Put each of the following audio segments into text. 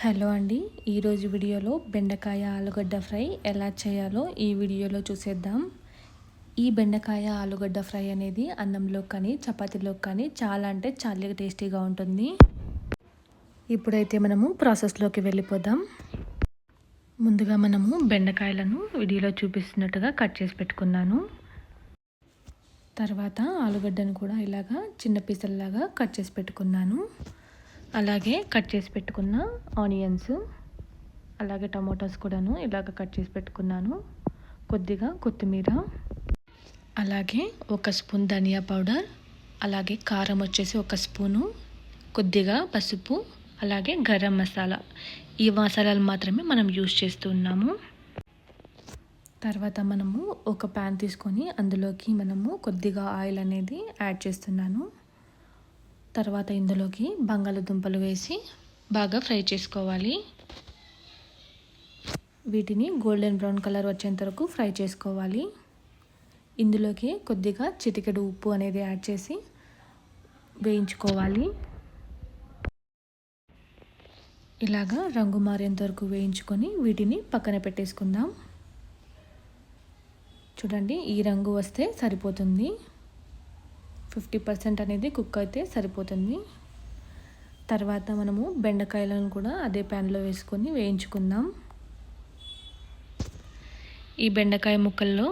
Hello అండి ఈరోజు వీడియోలో బెండకాయ ఆలుగడ్డ ఫ్రై ఎలా చేయాలో ఈ వీడియోలో చూసేద్దాం. ఈ బెండకాయ ఆలుగడ్డ ఫ్రై అనేది అన్నంలో కానీ చపాతీలో కానీ చాలా అంటే చాలా టేస్టీగా ఉంటుంది. ఇప్పుడైతే మనము ప్రాసెస్లోకి వెళ్ళిపోదాం. ముందుగా మనము బెండకాయలను వీడియోలో చూపిస్తున్నట్టుగా కట్ చేసి పెట్టుకున్నాను. తర్వాత ఆలుగడ్డను కూడా ఇలాగా చిన్న పీసల్లాగా కట్ చేసి పెట్టుకున్నాను. అలాగే కట్ చేసి పెట్టుకున్న ఆనియన్స్ అలాగే టమాటోస్ కూడాను ఇలాగ కట్ చేసి పెట్టుకున్నాను. కొద్దిగా కొత్తిమీర అలాగే ఒక స్పూన్ ధనియా పౌడర్ అలాగే కారం వచ్చేసి ఒక స్పూను కొద్దిగా పసుపు అలాగే గరం మసాలా. ఈ మసాలాలు మాత్రమే మనం యూజ్ చేస్తున్నాము తర్వాత మనము ఒక ప్యాన్ తీసుకొని అందులోకి మనము కొద్దిగా ఆయిల్ అనేది యాడ్ చేస్తున్నాను. తర్వాత ఇందులోకి బంగాళదుంపలు వేసి బాగా ఫ్రై చేసుకోవాలి. వీటిని గోల్డెన్ బ్రౌన్ కలర్ వచ్చేంత వరకు ఫ్రై చేసుకోవాలి. ఇందులోకి కొద్దిగా చిటికెడు ఉప్పు అనేది యాడ్ చేసి వేయించుకోవాలి. ఇలాగా రంగు మారేంత వరకు వేయించుకొని వీటిని పక్కన పెట్టేసుకుందాం. చూడండి ఈ రంగు వస్తే సరిపోతుంది. ఫిఫ్టీ పర్సెంట్ అనేది కుక్ అయితే సరిపోతుంది. తర్వాత మనము బెండకాయలను కూడా అదే ప్యాన్లో వేసుకొని వేయించుకుందాం. ఈ బెండకాయ ముక్కల్లో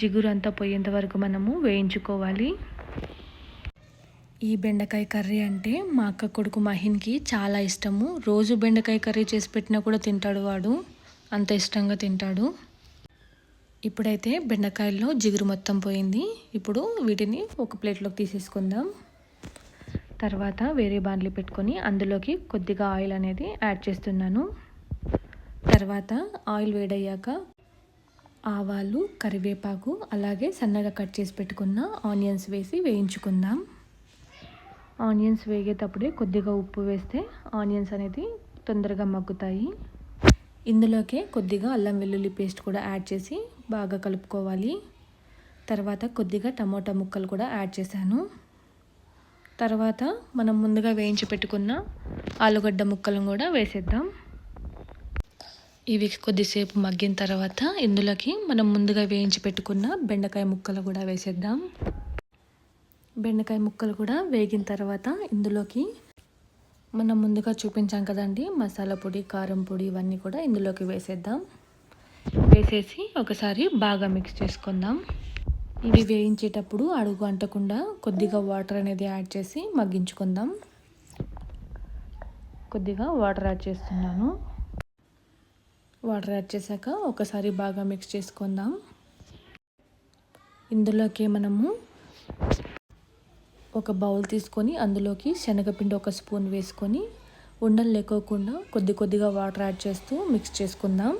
జిగురు అంతా పోయేంత వరకు మనము వేయించుకోవాలి. ఈ బెండకాయ కర్రీ అంటే మా అక్క కొడుకు మహిన్కి చాలా ఇష్టము. రోజు బెండకాయ కర్రీ చేసి పెట్టినా కూడా తింటాడు వాడు. అంత ఇష్టంగా తింటాడు. ఇప్పుడైతే బెండకాయల్లో జిగురు మొత్తం పోయింది. ఇప్పుడు వీటిని ఒక ప్లేట్లోకి తీసేసుకుందాం. తర్వాత వేరే బాండ్లీ పెట్టుకొని అందులోకి కొద్దిగా ఆయిల్ అనేది యాడ్ చేస్తున్నాను. తర్వాత ఆయిల్ వేడయ్యాక ఆవాలు కరివేపాకు అలాగే సన్నగా కట్ చేసి పెట్టుకున్న ఆనియన్స్ వేసి వేయించుకుందాం. ఆనియన్స్ వేగేటప్పుడే కొద్దిగా ఉప్పు వేస్తే ఆనియన్స్ అనేది తొందరగా మగ్గుతాయి. ఇందులోకే కొద్దిగా అల్లం వెల్లుల్లి పేస్ట్ కూడా యాడ్ చేసి బాగా కలుపుకోవాలి. తర్వాత కొద్దిగా టమోటా ముక్కలు కూడా యాడ్ చేశాను. తర్వాత మనం ముందుగా వేయించి పెట్టుకున్న ఆలుగడ్డ ముక్కలను కూడా వేసేద్దాం. ఇవి కొద్దిసేపు మగ్గిన తర్వాత ఇందులోకి మనం ముందుగా వేయించి పెట్టుకున్న బెండకాయ ముక్కలు కూడా వేసేద్దాం. బెండకాయ ముక్కలు కూడా వేగిన తర్వాత ఇందులోకి మనం ముందుగా చూపించాం కదండి మసాలా పొడి కారం పొడి ఇవన్నీ కూడా ఇందులోకి వేసేద్దాం. వేసేసి ఒకసారి బాగా మిక్స్ చేసుకుందాం. ఇవి వేయించేటప్పుడు అడుగు అంటకుండా కొద్దిగా వాటర్ అనేది యాడ్ చేసి మగ్గించుకుందాం. కొద్దిగా వాటర్ యాడ్ చేస్తున్నాను. వాటర్ యాడ్ చేశాక ఒకసారి బాగా మిక్స్ చేసుకుందాం. ఇందులోకి మనము ఒక బౌల్ తీసుకొని అందులోకి శనగపిండి ఒక స్పూన్ వేసుకొని ఉండలు లేకోకుండా కొద్ది కొద్దిగా వాటర్ యాడ్ చేస్తూ మిక్స్ చేసుకుందాం.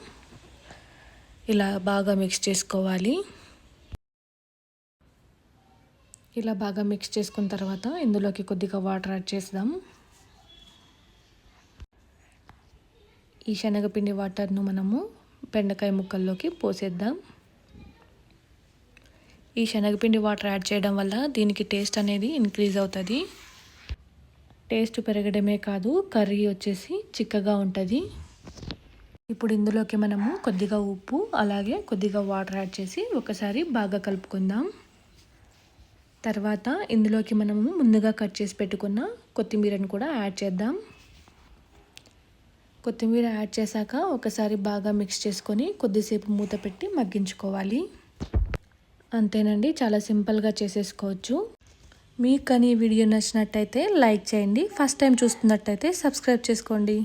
ఇలా బాగా మిక్స్ చేసుకోవాలి. ఇలా బాగా మిక్స్ చేసుకున్న తర్వాత ఇందులోకి కొద్దిగా వాటర్ యాడ్ చేద్దాం ఈ శనగపిండి వాటర్ను మనము బెండకాయ ముక్కల్లోకి పోసేద్దాం. ఈ శనగపిండి వాటర్ యాడ్ చేయడం వల్ల దీనికి టేస్ట్ అనేది ఇంక్రీజ్ అవుతుంది. టేస్ట్ పెరగడమే కాదు కర్రీ వచ్చేసి చిక్కగా ఉంటుంది. ఇప్పుడు ఇందులోకి మనము కొద్దిగా ఉప్పు అలాగే కొద్దిగా వాటర్ యాడ్ చేసి ఒకసారి బాగా కలుపుకుందాం. తర్వాత ఇందులోకి మనము ముందుగా కట్ చేసి పెట్టుకున్న కొత్తిమీరను కూడా యాడ్ చేద్దాం. కొత్తిమీర యాడ్ చేశాక ఒకసారి బాగా మిక్స్ చేసుకొని కొద్దిసేపు మూత పెట్టి మగ్గించుకోవాలి. అంతేనండి చాలా సింపుల్గా చేసేసుకోవచ్చు. మీకు కానీ వీడియో నచ్చినట్టయితే లైక్ చేయండి. ఫస్ట్ టైం చూస్తున్నట్టయితే సబ్స్క్రైబ్ చేసుకోండి.